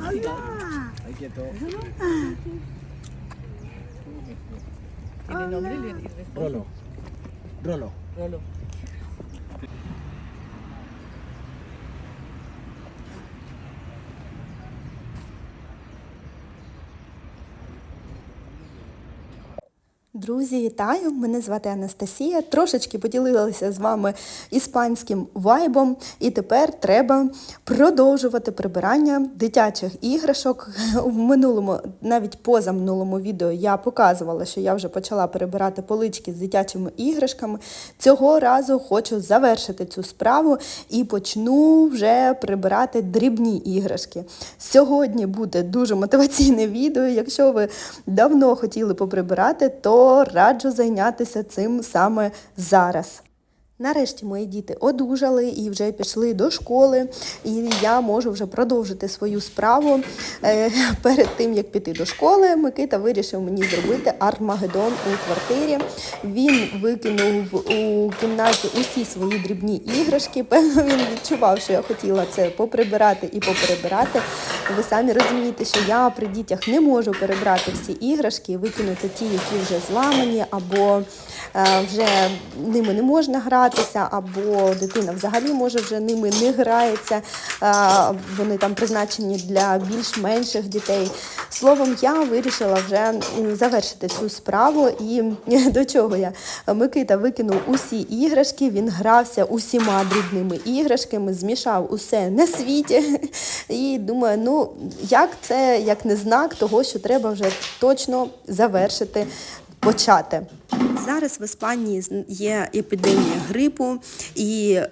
Ahí quieto. ¿Tiene nombre? Rolo. Rolo. Rolo. Друзі, вітаю! Мене звати Анастасія. Трошечки поділилася з вами іспанським вайбом, і тепер треба продовжувати прибирання дитячих іграшок. В минулому, навіть позаминулому відео, я показувала, що я вже почала перебирати полички з дитячими іграшками. Цього разу хочу завершити цю справу і почну вже прибирати дрібні іграшки. Сьогодні буде дуже мотиваційне відео. Якщо ви давно хотіли поприбирати, то раджу зайнятися цим саме зараз. Нарешті мої діти одужали і вже пішли до школи, і я можу вже продовжити свою справу. Е, Перед тим як піти до школи, Микита вирішив мені зробити армагеддон у квартирі. Він викинув у кімнаті усі свої дрібні іграшки. Певно, він відчував, що я хотіла це поприбирати і поперебирати. Ви самі розумієте, що я при дітях не можу перебрати всі іграшки, викинути ті, які вже зламані, або вже ними не можна гратися, або дитина взагалі може вже ними не грається. е, Вони там призначені для більш менших дітей. Словом, я вирішила вже завершити цю справу. І до чого я? Микита викинув усі іграшки, він грався усіма дрібними іграшками, змішав усе на світі. І думаю, ну як це як не знак того, що треба вже точно завершити, почати. Зараз в Іспанії є епідемія грипу, і е,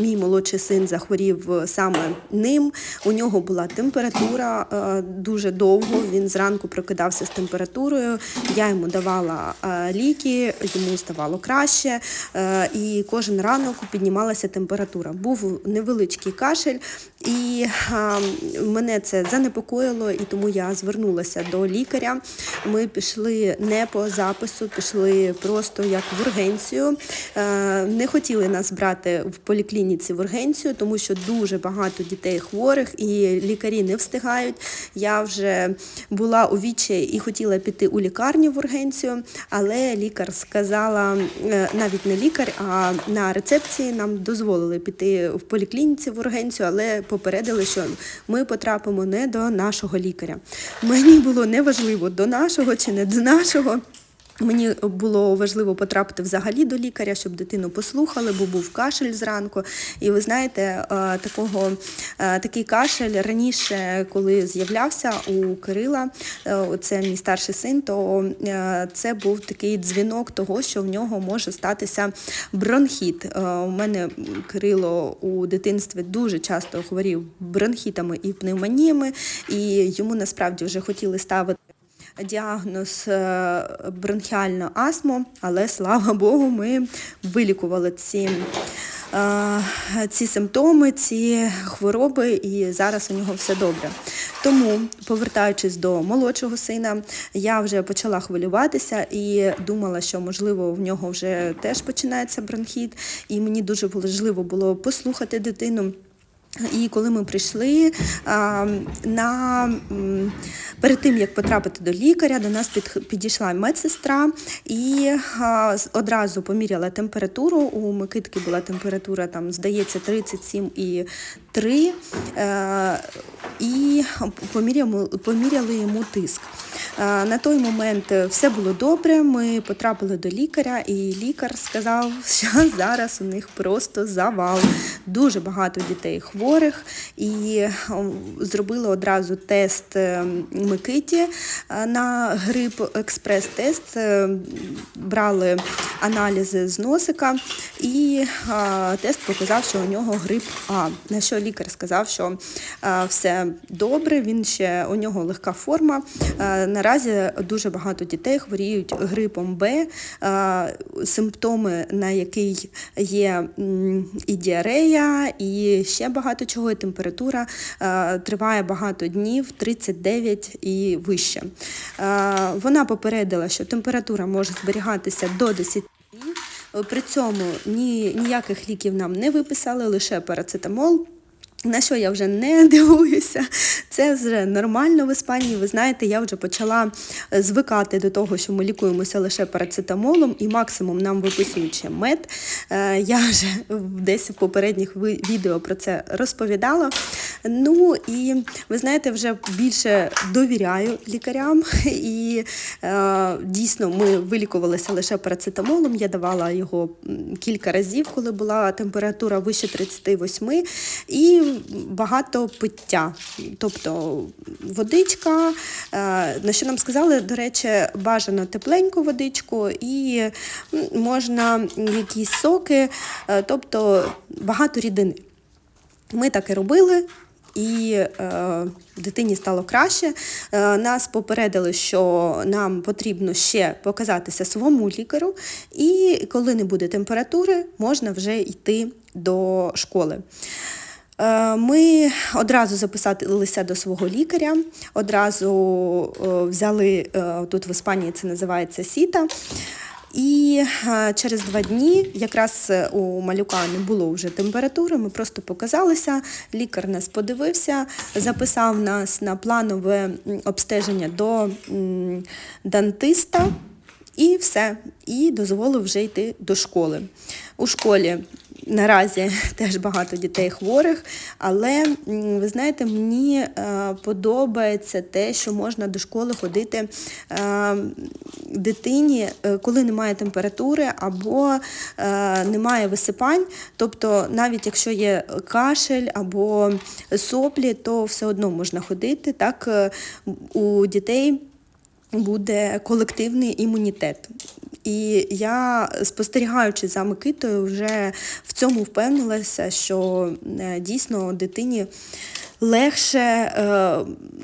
мій молодший син захворів саме ним. У нього була температура е, дуже довго. Він зранку прокидався з температурою. Я йому давала е, ліки, йому ставало краще, е, і кожен ранок піднімалася температура. Був невеличкий кашель, і е, мене це занепокоїло, і тому я звернулася до лікаря. Ми пішли не по запису, пішли просто як в ургенцію. Е, Не хотіли нас брати в поліклініці в ургенцію, тому що дуже багато дітей хворих і лікарі не встигають. Я вже була у відчаї і хотіла піти у лікарню в ургенцію, але лікар сказала, е, навіть не лікар, а на рецепції нам дозволили піти в поліклініці в ургенцію, але попередили, що ми потрапимо не до нашого лікаря. Мені було неважливо до нашого чи не до нашого. Мені було важливо потрапити взагалі до лікаря, щоб дитину послухали, бо був кашель зранку. І ви знаєте, е, такого, е, такий кашель раніше, коли з'являвся у Кирила, е, це мій старший син, то це був такий дзвінок того, що в нього може статися бронхіт. У мене Кирило у дитинстві дуже часто хворів бронхітами і пневмоніями, і йому насправді вже хотіли ставити діагноз е, бронхіальна астма, але слава Богу, ми вилікували ці. е, Ці симптоми, ці хвороби, і зараз у нього все добре. Тому, повертаючись до молодшого сина, я вже почала хвилюватися і думала, що можливо в нього вже теж починається бронхіт, і мені дуже важливо було послухати дитину. І коли ми прийшли на перед тим як потрапити до лікаря, до нас підійшла медсестра і одразу поміряла температуру. У Микитки була температура, там здається, 37 і 3 е, і поміряли йому тиск. Е, на той момент все було добре. Ми потрапили до лікаря, і лікар сказав, що зараз у них просто завал. Дуже багато дітей хворих, і зробили одразу тест е, Микиті на грип експрес-тест, брали аналізи з носика, і тест показав, що у нього грип А. На що лікар сказав, що е, все добре, він ще у нього легка форма. Е, Наразі дуже багато дітей хворіють грипом Б, е, симптоми, на який є і діарея, і ще багато чого. І температура триває багато днів, 39 і вище. Вона попередила, що температура може зберігатися до 10 днів. При цьому ні, ніяких ліків нам не виписали, лише парацетамол. На що я вже не дивуюся, це вже нормально в Іспанії. Ви знаєте, я вже почала е, звикати до того, що ми лікуємося лише парацетамолом, і максимум нам виписують ще мед. Е, Я вже десь в попередніх відео про це розповідала. Ну і ви знаєте, вже більше довіряю лікарям. І е, дійсно ми вилікувалися лише парацетамолом. Я давала його кілька разів, коли була температура вище 38, і багато пиття. Тобто водичка, е, на що нам сказали, до речі, бажано тепленьку водичку і можна якісь соки, е, тобто багато рідини. Ми так і робили. І е, дитині стало краще. Е, нас попередили, що нам потрібно ще показатися своєму лікарю, і коли не буде температури, можна вже йти до школи. Е, Ми одразу записалися до свого лікаря, одразу е, взяли е, тут в Іспанії це називається сіта. І через два дні, якраз у малюка не було вже температури, ми просто показалися. Лікар нас подивився, записав нас на планове обстеження до дантиста. І все, і дозволив вже йти до школи. У школі наразі теж багато дітей хворих, але ви знаєте, мені е, подобається те, що можна до школи ходити е, дитині, е, коли немає температури або немає висипань. Тобто, навіть якщо є кашель або соплі, то все одно можна ходити. Так у дітей буде колективний імунітет. І я, спостерігаючи за Микитою, вже в цьому впевнилася, що е, дійсно дитині легше е,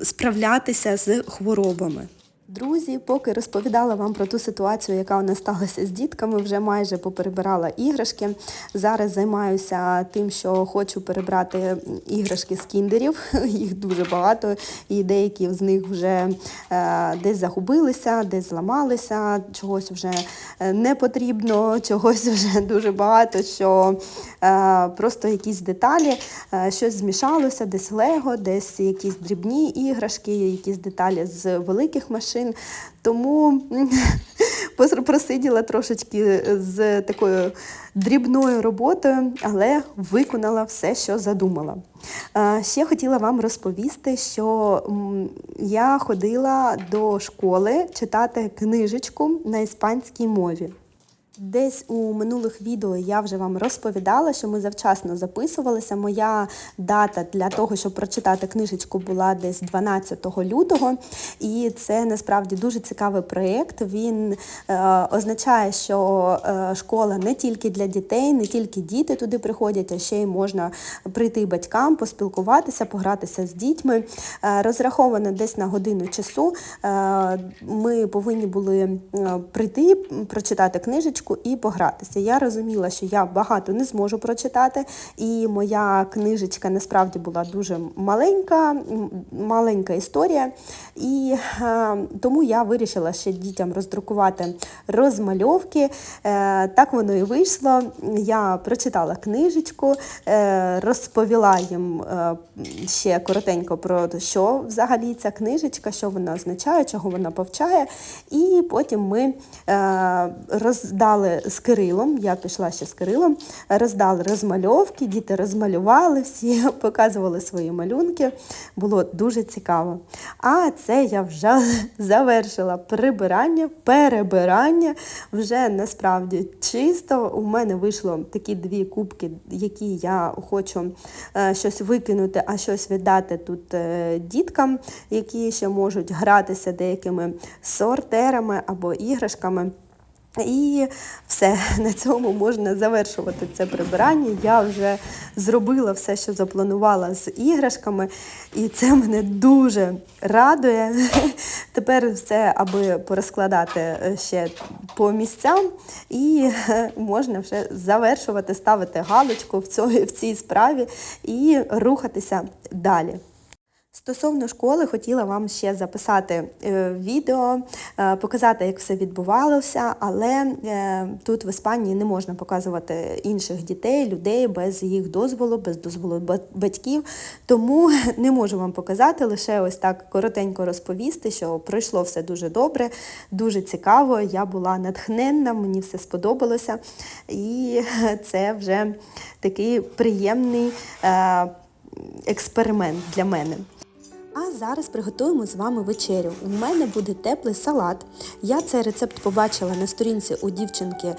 справлятися з хворобами. Друзі, поки розповідала вам про ту ситуацію, яка у нас сталася з дітками, вже майже поперебирала іграшки. Зараз займаюся тим, що хочу перебрати іграшки з кіндерів. Їх дуже багато, і деякі з них вже е, десь загубилися, десь зламалися, чогось вже е, не потрібно, чогось вже дуже багато, що е, просто якісь деталі, щось змішалося, десь лего, десь якісь дрібні іграшки, якісь деталі з великих машин. Тому просиділа трошечки з такою дрібною роботою, але виконала все, що задумала. Ще хотіла вам розповісти, що я ходила до школи читати книжечку на іспанській мові. Десь у минулих відео я вже вам розповідала, що ми завчасно записувалися. Моя дата для того, щоб прочитати книжечку, була десь 12 лютого. І це насправді дуже цікавий проєкт. Він е, означає, що е, школа не тільки для дітей, не тільки діти туди приходять, а ще й можна прийти батькам, поспілкуватися, погратися з дітьми. Е, розраховано десь на годину часу. Е, ми повинні були е, прийти, прочитати книжечку і погратися. Я розуміла, що я багато не зможу прочитати, і моя книжечка насправді була дуже маленька, маленька історія. І е, тому я вирішила ще дітям роздрукувати розмальовки. Е, так воно і вийшло. Я прочитала книжечку, е, розповіла їм е, ще коротенько про що взагалі ця книжечка, що вона означає, чого вона повчає. І потім ми е, роздали з Кирилом, я пішла ще з Кирилом, роздали розмальовки, діти розмалювали всі, показували свої малюнки. Було дуже цікаво. А це я вже завершила прибирання, перебирання. Вже насправді чисто. У мене вийшло такі дві кубки, які я хочу е, щось викинути, а щось віддати тут е, діткам, які ще можуть гратися деякими сортерами або іграшками. І все, на цьому можна завершувати це прибирання. Я вже зробила все, що запланувала з іграшками, і це мене дуже радує. Тепер все, аби порозкладати е, ще по місцям, і е, можна вже завершувати, ставити галочку в цій справі і рухатися далі. Стосовно школи, хотіла вам ще записати е, відео, е, показати, як все відбувалося, але е, тут в Іспанії не можна показувати інших дітей, людей без їх дозволу, без дозволу батьків. Тому не можу вам показати, лише ось так коротенько розповісти, що пройшло все дуже добре, дуже цікаво. Я була натхненна, мені все сподобалося. І це вже такий приємний експеримент для мене. А зараз приготуємо з вами вечерю. У мене буде теплий салат. Я цей рецепт побачила на сторінці у дівчинки е,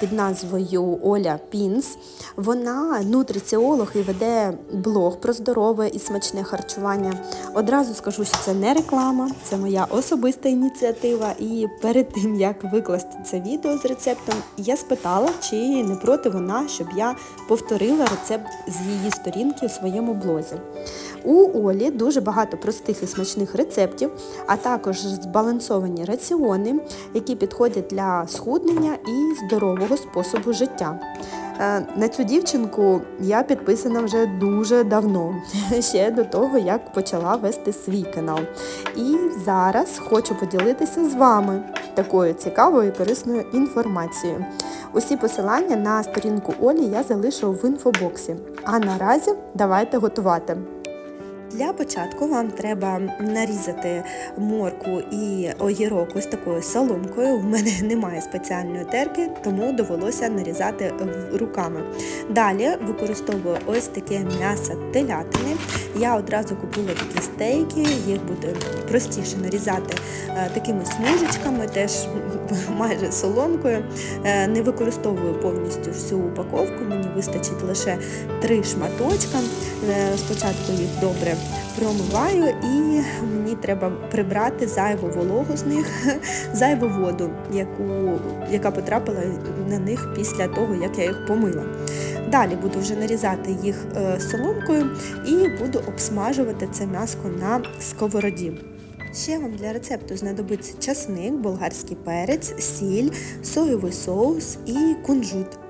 під назвою Оля Пінс. Вона нутриціолог і веде блог про здорове і смачне харчування. Одразу скажу, що це не реклама, це моя особиста ініціатива. І перед тим як викласти це відео з рецептом, я спитала, чи не проти вона, щоб я повторила рецепт з її сторінки у своєму блозі. У Олі дуже багато простих і смачних рецептів, а також збалансовані раціони, які підходять для схуднення і здорового способу життя. Е, На цю дівчинку я підписана вже дуже давно, ще до того, як почала вести свій канал. І зараз хочу поділитися з вами такою цікавою і корисною інформацією. Усі посилання на сторінку Олі я залишу в інфобоксі. А наразі давайте готувати. Для початку вам треба нарізати морку і огірок ось такою соломкою. У мене немає спеціальної терки, тому довелося нарізати руками. Далі використовую ось таке м'ясо телятини. Я одразу купила такі стейки, їх буде простіше нарізати е, такими смужечками, теж майже соломкою. Е, Не використовую повністю всю упаковку, мені вистачить лише три шматочка. Е, Спочатку їх добре промиваю і мені треба прибрати зайву вологу з них, зайву воду, яку, яка потрапила на них після того, як я їх помила. Далі буду вже нарізати їх соломкою і буду обсмажувати це м'яско на сковороді. Ще вам для рецепту знадобиться часник, болгарський перець, сіль, соєвий соус і кунжут.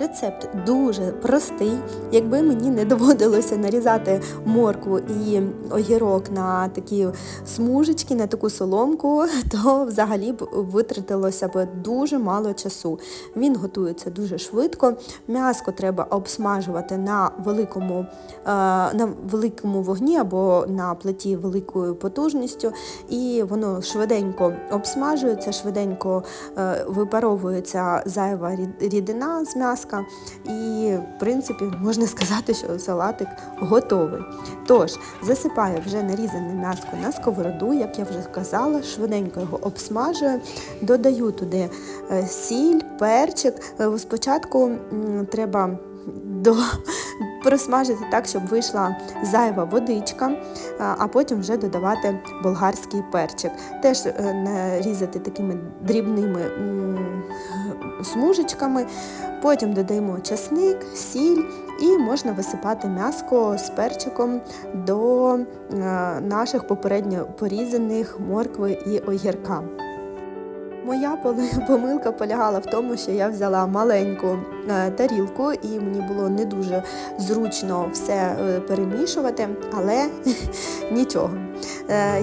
Рецепт дуже простий. Якби мені не доводилося нарізати моркву і огірок на такі смужечки, на таку соломку, то взагалі б витратилося б дуже мало часу. Він готується дуже швидко. М'яско треба обсмажувати на великому, е, на великому вогні або на плиті великою потужністю, і воно швиденько обсмажується, швиденько е, випаровується зайва рідина з м'яска. І, в принципі, можна сказати, що салатик готовий. Тож, засипаю вже нарізане м'яско на сковороду, як я вже сказала, швиденько його обсмажую, додаю туди е, сіль, перчик. Е, Спочатку треба до... просмажити так, щоб вийшла зайва водичка, а а потім вже додавати болгарський перчик. Теж е, нарізати такими дрібними смужечками. Потім додаємо часник, сіль і можна висипати м'яско з перчиком до е, наших попередньо порізаних моркви і огірка. Моя помилка полягала в тому, що я взяла маленьку е, тарілку, і мені було не дуже зручно все е, перемішувати, але нічого.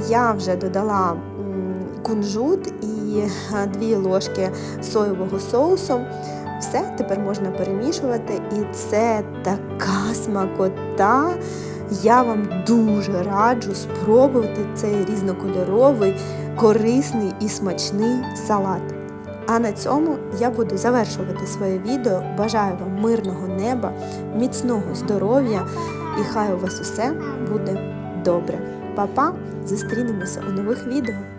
Я вже додала кунжут і е, дві ложки соєвого соусу. Все тепер можна перемішувати, і це така смакота. Я вам дуже раджу спробувати цей різнокольоровий, корисний і смачний салат. А на цьому я буду завершувати своє відео. Бажаю вам мирного неба, міцного здоров'я і хай у вас усе буде добре. Па-па! Зустрінемося у нових відео.